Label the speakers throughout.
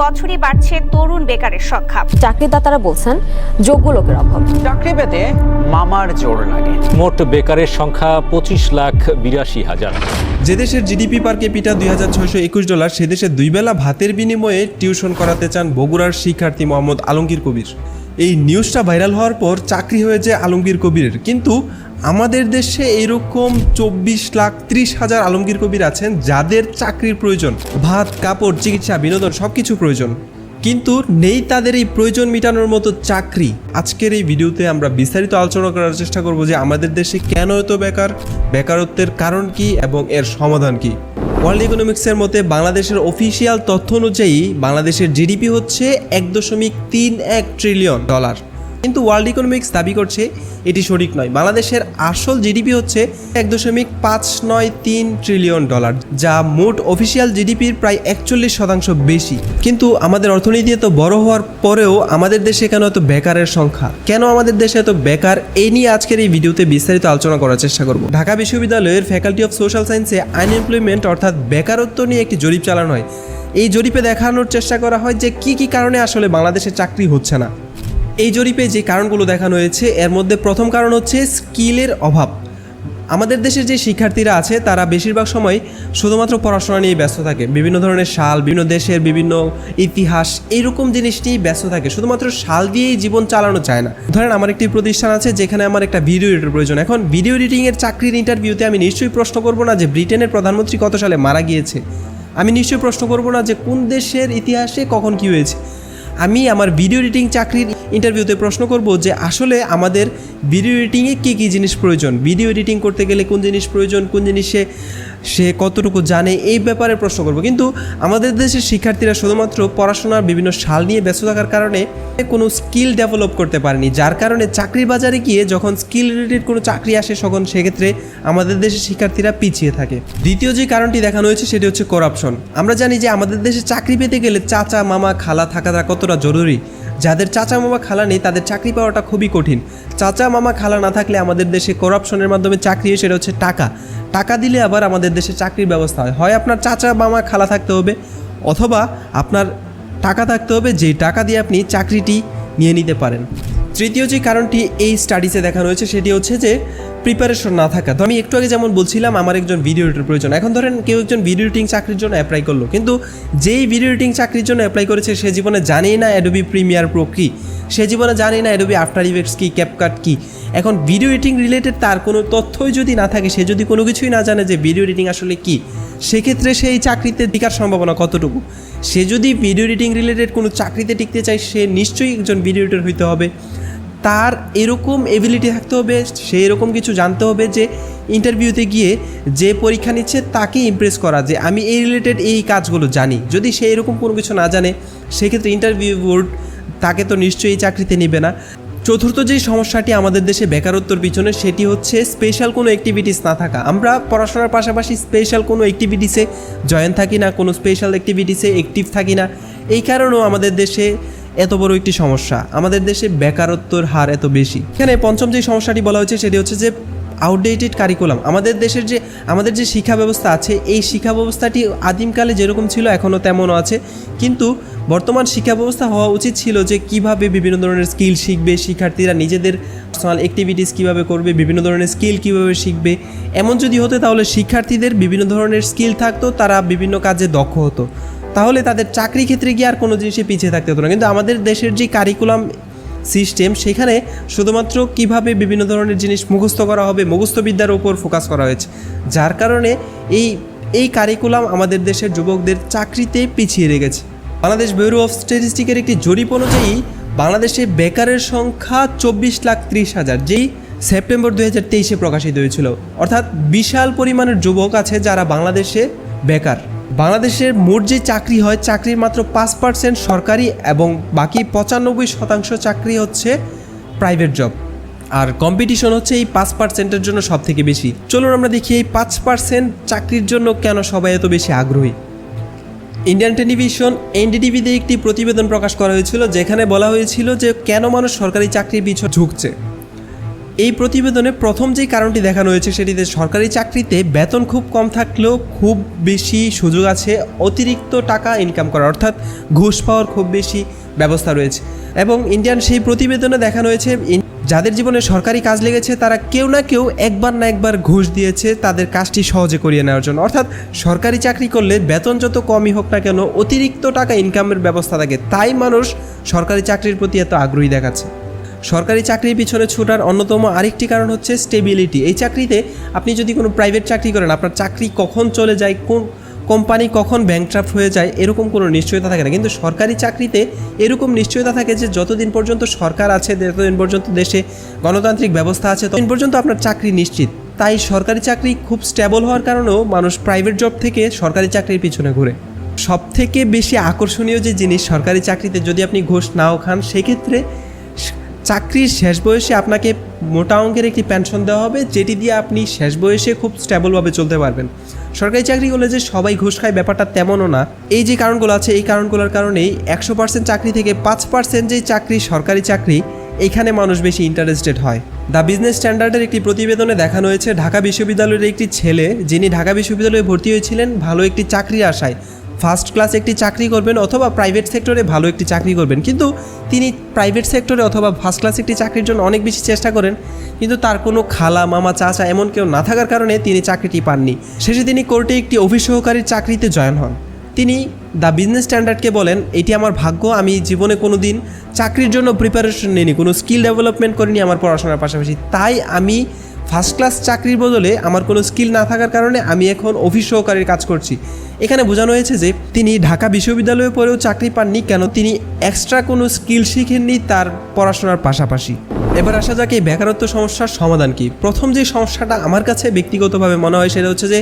Speaker 1: বছরই বাড়ছে তরুণ বেকারের সংখ্যা।
Speaker 2: চাকরিদাতারা বলছেন যোগ্য লোকের অভাব।
Speaker 3: চাকরি পেতে মামার জোর লাগে।
Speaker 4: মোট বেকারের সংখ্যা পঁচিশ লাখ বিরাশি হাজার।
Speaker 5: যে দেশের জিডিপি পার পিটা দুই হাজার ছয়শো একুশ ডলার সে দেশে দুই বেলা ভাতের বিনিময়ে টিউশন করাতে চান বগুড়ার শিক্ষার্থী মোহাম্মদ আলমগীর কবির। এই নিউজটা ভাইরাল হওয়ার পর চাকরি হয়েছে আলমগীর কবিরের। কিন্তু আমাদের দেশে এরকম চব্বিশ লাখ ত্রিশ হাজার আলমগীর কবির আছেন যাদের চাকরির প্রয়োজন। ভাত, কাপড়, চিকিৎসা, বিনোদন সব কিছু প্রয়োজন। কিন্তু নেই তাদের এই প্রয়োজন মেটানোর মতো চাকরি। আজকের এই ভিডিওতে আমরা বিস্তারিত আলোচনা করার চেষ্টা করব যে আমাদের দেশে কেন এত বেকার? বেকারত্বের কারণ কি এবং এর সমাধান কি? ওয়ার্ল্ড ইকোনমিক্সের মতে বাংলাদেশের অফিসিয়াল তথ্য অনুযায়ী বাংলাদেশের জিডিপি হচ্ছে এক দশমিক তিন এক ট্রিলিয়ন ডলার কিন্তু ওয়ার্ল্ড ইকোনমিক্স দাবি করছে এটি সঠিক নয়। বাংলাদেশের আসল জিডিপি হচ্ছে এক দশমিক পাঁচ নয় তিন ট্রিলিয়ন ডলার যা মোট অফিসিয়াল জিডিপির প্রায় একচল্লিশ শতাংশ বেশি। কিন্তু আমাদের অর্থনীতি এত বড় হওয়ার পরেও আমাদের দেশে কেন এত বেকারের সংখ্যা? কেন আমাদের দেশে এত বেকার? এই নিয়ে আজকের এই ভিডিওতে বিস্তারিত আলোচনা করার চেষ্টা করব। ঢাকা বিশ্ববিদ্যালয়ের ফ্যাকাল্টি অফ সোশ্যাল সায়েন্সে আনএমপ্লয়মেন্ট অর্থাৎ বেকারত্ব নিয়ে একটি জরিপ চালানো হয়। এই জরিপে দেখানোর চেষ্টা করা হয় যে কি কি কারণে আসলে বাংলাদেশে চাকরি হচ্ছে না। এই জরিপে যে কারণগুলো দেখানো হয়েছে, এর মধ্যে প্রথম কারণ হচ্ছে স্কিলের অভাব। আমাদের দেশের যে শিক্ষার্থীরা আছে, তারা বেশিরভাগ সময় শুধুমাত্র পড়াশোনা নিয়ে ব্যস্ত থাকে। বিভিন্ন ধরনের শাল বিভিন্ন দেশের বিভিন্ন ইতিহাস এইরকম জিনিস নিয়েই ব্যস্ত থাকে। শুধুমাত্র শাল দিয়েই জীবন চালানো যায় না। ধরেন, আমার একটি প্রতিষ্ঠান আছে, যেখানে আমার একটা ভিডিও এডিটর প্রয়োজন। এখন ভিডিও এডিটিংয়ের চাকরির ইন্টারভিউতে আমি নিশ্চয়ই প্রশ্ন করব না যে ব্রিটেনের প্রধানমন্ত্রী কত সালে মারা গিয়েছে। আমি নিশ্চয়ই প্রশ্ন করব না যে কোন দেশের ইতিহাসে কখন কী হয়েছে। আমি আমার ভিডিও এডিটিং চাকরির ইন্টারভিউতে প্রশ্ন করব যে আসলে আমাদের ভিডিও এডিটিংয়ে কী কী জিনিস প্রয়োজন? ভিডিও এডিটিং করতে গেলে কোন জিনিস প্রয়োজন? কোন জিনিসে সে কতটুকু জানে এই ব্যাপারে প্রশ্ন করব। কিন্তু আমাদের দেশের শিক্ষার্থীরা শুধুমাত্র পড়াশোনার বিভিন্ন সাল নিয়ে ব্যস্ত থাকার কারণে কোনো স্কিল ডেভেলপ করতে পারেনি। যার কারণে চাকরির বাজারে গিয়ে যখন স্কিল রিলেটেড কোনো চাকরি আসে, তখন সেক্ষেত্রে আমাদের দেশের শিক্ষার্থীরা পিছিয়ে থাকে। দ্বিতীয় যে কারণটি দেখানো হয়েছে, সেটি হচ্ছে করাপশন আমরা জানি যে আমাদের দেশে চাকরি পেতে গেলে চাচা, মামা, খালা থাকাটা কতটা জরুরি। যাদের চাচা মামা খালা নেই, তাদের চাকরি পাওয়াটা খুবই কঠিন। চাচা মামা খালা না থাকলে আমাদের দেশে করাপশনের মাধ্যমে চাকরি সেটা হচ্ছে টাকা। টাকা দিলে আবার আমাদের দেশে চাকরির ব্যবস্থা হয়। হয় আপনার চাচা মামা খালা থাকতে হবে, অথবা আপনার টাকা থাকতে হবে, যেই টাকা দিয়ে আপনি চাকরিটি নিয়ে নিতে পারেন। তৃতীয় যে কারণটি এই স্টাডিসে দেখানো হয়েছে সেটি হচ্ছে যে প্রিপারেশন না থাকা। তো আমি একটু আগে যেমন বলছিলাম, আমার একজন ভিডিও এডিটর প্রয়োজন। এখন ধরেন কেউ একজন ভিডিও এডিটিং চাকরির জন্য অ্যাপ্লাই করল, কিন্তু যেই ভিডিও এডিটিং চাকরির জন্য অ্যাপ্লাই করেছে, সে জীবনে জানেই না অ্যাডোবি প্রিমিয়ার প্রো কী। সে জীবনে জানেই না অ্যাডোবি আফটার ইফেক্টস কী ক্যাপকাট কী। এখন ভিডিও এডিটিং রিলেটেড তার কোনো তথ্যই যদি না থাকে, সে যদি কোনো কিছুই না জানে যে ভিডিও এডিটিং আসলে কী, সেক্ষেত্রে সেই চাকরিতে টিকার সম্ভাবনা কতটুকু? সে যদি ভিডিও এডিটিং রিলেটেড কোনো চাকরিতে টিকতে চায়, সে নিশ্চয়ই একজন ভিডিও এডিটর হইতে হবে। তার এরকম এবিলিটি থাকতে হবে, সেই এরকম কিছু জানতে হবে যে ইন্টারভিউতে গিয়ে যে পরীক্ষা নিচ্ছে তাকে ইমপ্রেস করা যে আমি এই রিলেটেড এই কাজগুলো জানি। যদি সে এরকম কোনো কিছু না জানে, সেক্ষেত্রে ইন্টারভিউ বোর্ড তাকে তো নিশ্চয়ই এই চাকরিতে নেবে না। চতুর্থ যে সমস্যাটি আমাদের দেশে বেকারত্বর পিছনে, সেটি হচ্ছে স্পেশাল কোনো অ্যাক্টিভিটিস না থাকা। আমরা পড়াশোনার পাশাপাশি স্পেশাল কোনো অ্যাক্টিভিটিসে জয়েন থাকি না, কোনো স্পেশাল অ্যাক্টিভিটিসে অ্যাক্টিভ থাকি না। এই কারণেও আমাদের দেশে এত বড় একটি সমস্যা। আমাদের দেশে বেকারত্বর হার এত বেশি। এখানে পঞ্চম যে সমস্যাটি বলা হয়েছে সেটি হচ্ছে যে আউটডেটেড কারিকুলাম আমাদের দেশের যে, আমাদের যে শিক্ষা ব্যবস্থা আছে, এই শিক্ষা ব্যবস্থাটি আদিমকালে যেরকম ছিল, এখনও তেমনও আছে। কিন্তু বর্তমান শিক্ষা ব্যবস্থা হওয়া উচিত ছিল যে কীভাবে বিভিন্ন ধরনের স্কিল শিখবে, শিক্ষার্থীরা নিজেদের পার্সোনাল অ্যাক্টিভিটিস কীভাবে করবে, বিভিন্ন ধরনের স্কিল কীভাবে শিখবে। এমন যদি হতো তাহলে শিক্ষার্থীদের বিভিন্ন ধরনের স্কিল থাকতো, তারা বিভিন্ন কাজে দক্ষ হতো। তাহলে তাদের চাকরি ক্ষেত্রে গিয়ে আর কোনো জিনিসে পিছিয়ে থাকতে হতো না। কিন্তু আমাদের দেশের যে কারিকুলাম সিস্টেম সেখানে শুধুমাত্র কীভাবে বিভিন্ন ধরনের জিনিস মুখস্থ করা হবে, মুখস্থবিদ্যার ওপর ফোকাস করা হয়েছে। যার কারণে এই এই কারিকুলাম আমাদের দেশের যুবকদের চাকরিতে পিছিয়ে রেখেছে। বাংলাদেশ ব্যুরো অফ স্ট্যাটিস্টিকের একটি জরিপ অনুযায়ী, বাংলাদেশে বেকারের সংখ্যা চব্বিশ লাখ ত্রিশ হাজার, যেই সেপ্টেম্বর দু হাজার তেইশে প্রকাশিত হয়েছিল। অর্থাৎ বিশাল পরিমাণের যুবক আছে যারা বাংলাদেশে বেকার। বাংলাদেশের মোট যে চাকরি হয়, চাকরির মাত্র পাঁচ পার্সেন্ট সরকারি এবং বাকি পঁচানব্বই শতাংশ চাকরি হচ্ছে প্রাইভেট জব আর কম্পিটিশন হচ্ছে এই পাঁচ পার্সেন্টের জন্য সব থেকে বেশি। চলুন আমরা দেখি এই পাঁচ পার্সেন্ট চাকরির জন্য কেন সবাই এত বেশি আগ্রহী। ইন্ডিয়ান টেলিভিশন এনডিটিভিতে একটি প্রতিবেদন প্রকাশ করা হয়েছিল, যেখানে বলা হয়েছিল যে কেন মানুষ সরকারি চাকরির পিছনে ঝুঁকছে। এই প্রতিবেদনে প্রথম যে কারণটি দেখানো হয়েছে, সেটিতে সরকারি চাকরিতে বেতন খুব কম থাকলেও খুব বেশি সুযোগ আছে, অতিরিক্ত টাকা ইনকাম করার, অর্থাৎ ঘুষ পাওয়ার খুব বেশি ব্যবস্থা রয়েছে। এবং ইন্ডিয়ান সেই প্রতিবেদনে দেখানো হয়েছে যাদের জীবনে সরকারি কাজ লেগেছে, তারা কেউ না কেউ একবার না একবার ঘুষ দিয়েছে তাদের কাজটি সহজে করিয়ে নেওয়ার জন্য। অর্থাৎ সরকারি চাকরি করলে বেতন যত কমই হোক না কেন, অতিরিক্ত টাকা ইনকামের ব্যবস্থা থাকে। তাই মানুষ সরকারি চাকরির প্রতি এত আগ্রহী দেখাচ্ছে। সরকারি চাকরির পিছনে ছোটার অন্যতম আরেকটি কারণ হচ্ছে স্টেবিলিটি এই চাকরিতে আপনি যদি কোনো প্রাইভেট চাকরি করেন, আপনার চাকরি কখন চলে যায়, কোন কোম্পানি কখন ব্যাংক্রাফ্ট হয়ে যায়, এরকম কোনো নিশ্চয়তা থাকে না। কিন্তু সরকারি চাকরিতে এরকম নিশ্চয়তা থাকে যে যতদিন পর্যন্ত সরকার আছে, যতদিন পর্যন্ত দেশে গণতান্ত্রিক ব্যবস্থা আছে, ততদিন পর্যন্ত আপনার চাকরি নিশ্চিত। তাই সরকারি চাকরি খুব স্টেবল হওয়ার কারণেও মানুষ প্রাইভেট জব থেকে সরকারি চাকরির পিছনে ঘুরে। সব থেকে বেশি আকর্ষণীয় যে জিনিস সরকারি চাকরিতে যদি আপনি ঘোষ নাও খান, সেক্ষেত্রে চাকরির শেষ বয়সে আপনাকে মোটা অঙ্কের একটি পেনশন দেওয়া হবে, যেটি দিয়ে আপনি শেষ বয়সে খুব স্টেবলভাবে চলতে পারবেন। সরকারি চাকরি করলে যে সবাই ঘুষ খায় ব্যাপারটা তেমনও না। এই যে কারণগুলো আছে, এই কারণগুলোর কারণেই একশো পার্সেন্ট চাকরি থেকে পাঁচ পার্সেন্ট যেই চাকরি সরকারি চাকরি, এখানে মানুষ বেশি ইন্টারেস্টেড হয়। দ্য বিজনেস স্ট্যান্ডার্ডের একটি প্রতিবেদনে দেখানো হয়েছে, ঢাকা বিশ্ববিদ্যালয়ের একটি ছেলে, যিনি ঢাকা বিশ্ববিদ্যালয়ে ভর্তি হয়েছিলেন, ভালো একটি চাকরির আশায়। ফার্স্ট ক্লাস একটি চাকরি করবেন অথবা প্রাইভেট সেক্টরে ভালো একটি চাকরি করবেন। কিন্তু তিনি প্রাইভেট সেক্টরে অথবা ফার্স্ট ক্লাস একটি চাকরির জন্য অনেক বেশি চেষ্টা করেন, কিন্তু তার কোনো খালা, মামা, চাচা এমন কেউ না থাকার কারণে তিনি চাকরিটি পাননি। শেষে তিনি কোর্টে একটি অফিস সহকারীর চাকরিতে জয়েন হন। তিনি দ্য বিজনেস স্ট্যান্ডার্ডকে বলেন, এটি আমার ভাগ্য, আমি জীবনে কোনো দিন চাকরির জন্য প্রিপারেশন নিইনি, কোনো স্কিল ডেভেলপমেন্ট করিনি আমার পড়াশোনার পাশাপাশি। তাই আমি ফার্স্ট ক্লাস চাকরির বদলে আমার কোনো স্কিল না থাকার কারণে আমি এখন অফিস সহকারীর কাজ করছি। এখানে বোঝানো হয়েছে যে তিনি ঢাকা বিশ্ববিদ্যালয়ে পড়েও চাকরি পাননি, কেন তিনি এক্সট্রা কোনো স্কিল শিখেননি তার পড়াশোনার পাশাপাশি। এবার আসা যাক এই বেকারত্ব সমস্যার সমাধান কি। প্রথম যে সমস্যাটা আমার কাছে ব্যক্তিগতভাবে মনে হয় সেটা হচ্ছে যে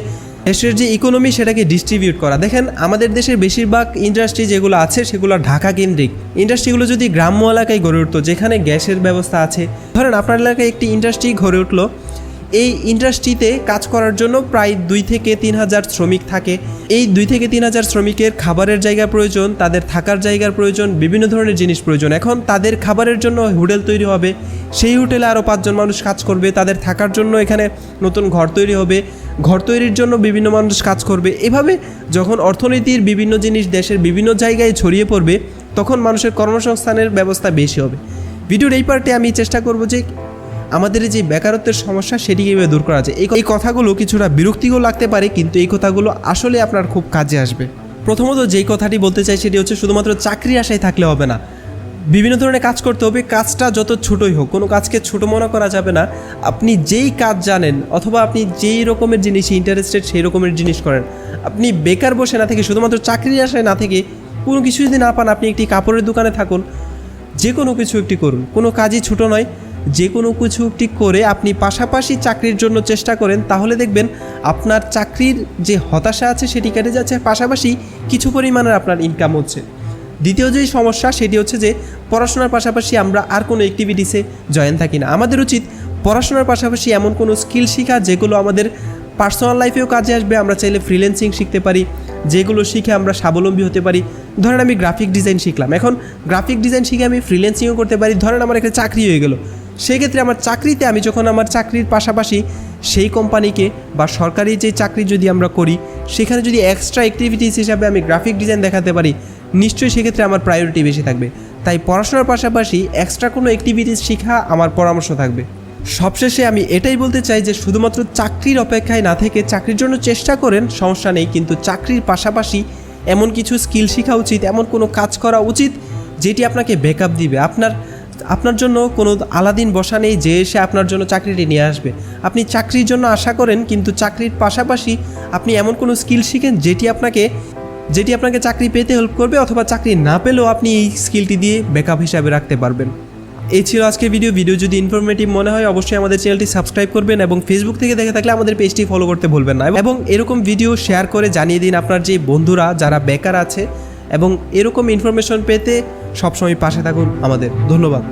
Speaker 5: দেশের যে ইকোনমি সেটাকে ডিস্ট্রিবিউট করা। দেখেন, আমাদের দেশের বেশিরভাগ ইন্ডাস্ট্রি যেগুলো আছে সেগুলো ঢাকা কেন্দ্রিক। ইন্ডাস্ট্রিগুলো যদি গ্রাম্য এলাকায় গড়ে উঠতো, যেখানে গ্যাসের ব্যবস্থা আছে। ধরেন আপনার এলাকায় একটি ইন্ডাস্ট্রি গড়ে উঠল এই ইন্ডাস্ট্রিতে কাজ করার জন্য প্রায় দুই থেকে তিন হাজার শ্রমিক থাকে। এই দুই থেকে তিন হাজার শ্রমিকের খাবারের জায়গা প্রয়োজন, তাদের থাকার জায়গার প্রয়োজন, বিভিন্ন ধরনের জিনিস প্রয়োজন। এখন তাদের খাবারের জন্য হোটেল তৈরি হবে, সেই হোটেলে আরও পাঁচজন মানুষ কাজ করবে, তাদের থাকার জন্য এখানে নতুন ঘর তৈরি হবে, ঘর তৈরির জন্য বিভিন্ন মানুষ কাজ করবে। এভাবে যখন অর্থনীতির বিভিন্ন জিনিস দেশের বিভিন্ন জায়গায় ছড়িয়ে পড়বে, তখন মানুষের কর্মসংস্থানের ব্যবস্থা বেশি হবে। ভিডিওর এই পার্টে আমি চেষ্টা করব যে আমাদের যে বেকারত্বের সমস্যা সেটি কীভাবে দূর করা যায় এই কথাগুলো কিছুটা বিরক্তিকর লাগতে পারে, কিন্তু এই কথাগুলো আসলে আপনার খুব কাজে আসবে। প্রথমত যেই কথাটি বলতে চাই সেটি হচ্ছে শুধুমাত্র চাকরি আশায় থাকলে হবে না। বিভিন্ন ধরনের কাজ করতে হবে, কাজটা যত ছোটই হোক, কোনো কাজকে ছোট মনে করা যাবে না। আপনি যেই কাজ জানেন, অথবা আপনি যেই রকমের জিনিসে ইন্টারেস্টেড সেই রকমের জিনিস করেন। আপনি বেকার বসে না থেকে, শুধুমাত্র চাকরির আশায় না থেকে কোনো কিছু যদি না পান, আপনি একটি কাপড়ের দোকানে থাকুন যে কোনো কিছু একটি করুন। কোনো কাজই ছোটো নয়। যে কোনো কিছু একটি করে আপনি পাশাপাশি চাকরির জন্য চেষ্টা করেন, তাহলে দেখবেন আপনার চাকরির যে হতাশা আছে সেটি কেটে যাচ্ছে, পাশাপাশি কিছু পরিমাণের আপনার ইনকাম হচ্ছে। দ্বিতীয় যেই সমস্যা সেটি হচ্ছে যে পড়াশোনার পাশাপাশি আমরা আর কোনো অ্যাক্টিভিটিসে জয়েন থাকি না। আমাদের উচিত পড়াশোনার পাশাপাশি এমন কোনো স্কিল শেখা যেগুলো আমাদের পার্সোনাল লাইফেও কাজে আসবে, আমরা চাইলে ফ্রিল্যান্সিং শিখতে পারি, যেগুলো শিখে আমরা স্বাবলম্বী হতে পারি। ধরেন আমি গ্রাফিক ডিজাইন শিখলাম, এখন গ্রাফিক ডিজাইন শিখে আমি ফ্রিল্যান্সিংও করতে পারি, ধরেন আমার একটা চাকরি হয়ে গেল সেক্ষেত্রে আমার চাকরিতে আমি যখন আমার চাকরির পাশাপাশি সেই কোম্পানিকে বা সরকারি যে চাকরি যদি আমরা করি, সেখানে যদি এক্সট্রা অ্যাক্টিভিটিস হিসাবে আমি গ্রাফিক ডিজাইন দেখাতে পারি, নিশ্চয়ই সেক্ষেত্রে আমার প্রায়োরিটি বেশি থাকবে। তাই পড়াশোনার পাশাপাশি এক্সট্রা কোনো অ্যাক্টিভিটিস শেখা আমার পরামর্শ থাকবে। সবশেষে আমি এটাই বলতে চাই যে, শুধুমাত্র চাকরির অপেক্ষায় না থেকে চাকরির জন্য চেষ্টা করেন, সমস্যা নেই। কিন্তু চাকরির পাশাপাশি এমন কিছু স্কিল শেখা উচিত, এমন কোনো কাজ করা উচিত, যেটি আপনাকে ব্যাকআপ দিবে। আপনার আপনার জন্য কোনো আলাদিন বসা নেই যে এসে আপনার জন্য চাকরিটি নিয়ে আসবে। আপনি চাকরির জন্য আশা করেন, কিন্তু চাকরির পাশাপাশি আপনি এমন কোনো স্কিল শিখেন যেটি আপনাকে যেটি আপনাকে চাকরি পেতে হেল্প করবে অথবা চাকরি না পেলেও আপনি এই স্কিলটি দিয়ে ব্যাকআপ হিসাবে রাখতে পারবেন। এই ছিল আজকের ভিডিও ভিডিও যদি ইনফরমেটিভ মনে হয়, অবশ্যই আমাদের চ্যানেলটি সাবস্ক্রাইব করবেন এবং ফেসবুক থেকে দেখে থাকলে আমাদের পেজটি ফলো করতে ভুলবেন না। এবং এরকম ভিডিও শেয়ার করে জানিয়ে দিন আপনার যে বন্ধুরা, যারা বেকার আছে। এবং এরকম ইনফরমেশন পেতে সবসময় পাশে থাকুন আমাদের। ধন্যবাদ।